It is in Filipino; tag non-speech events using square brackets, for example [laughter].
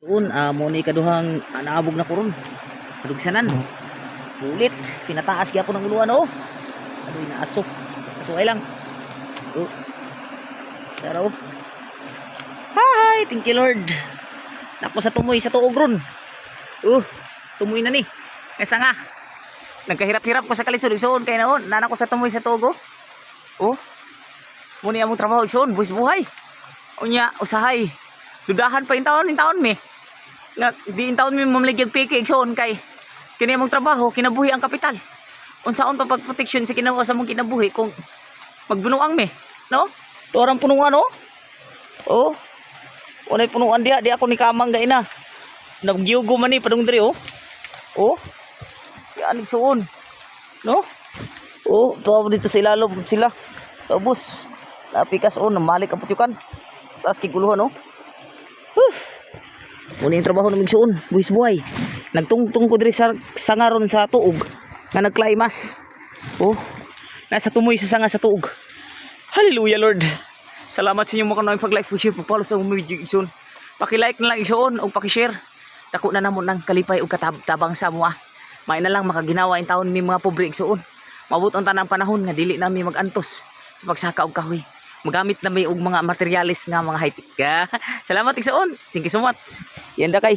Doon, ah, mo ni kaduhang ah, naabog na kuron. Kadugsanan. Ulit, pinataas gyapon ng uluan oh. Adoy na asok. Kasuway lang. Oh. Tara oh. Hi, thank you Lord. Napo sa tumoy sa tuog ron. Oh, tumoy na ni. Kaysa nga. Nagkahirap-hirap ko sa kalisod igsoon kay naon. Nana ko sa tumoy sa tuog oh. Oh. Muni among trabaho igsoon, buhis buhay. Unya, usahay. Dudahan pa yung taon, yung taon mi. Nga, di yung taon mi mamaligyag piki igsoon kay kini among trabaho, kinabuhi ang kapital. Unsaon pa pagproteksyon sa kinabuhi sa mong kinabuhi kung magbunuang mi, no? Torang punuan oh. Oh. Unay punuan dia, di ako ni kamang gay na. Nagyugo man ni padung diri oh. Oh. Yan igsoon. No? Oh, tuwa dito sa ilalom sila. Tapos, napikas oh, namalik ang putyukan. Tapos kiguluhan oh. Huh. Muna yung trabaho ng migsuon, buhis buhay. Nagtungtong ko diri sa sangaron sa tuog nga nagklaimas. Oh, nasa tumoy sa sanga sa tuog. Hallelujah Lord. Salamat sa inyo mga kanawang pag-like, pag-share, pag-follow sa mga video igsoon. Paki-like na lang igsoon o paki-share. Dako na namon ng kalipay o katabang sa mua. May na lang makaginawa in taon mi mga pobre igsoon. Mabot ang tanang panahon nga dili nami magantos sa pagsaka og kahoy. Magamit na may og mga materialis nga mga high-tech. [laughs] Salamat igsoon. Thank you so much. Yan da kay.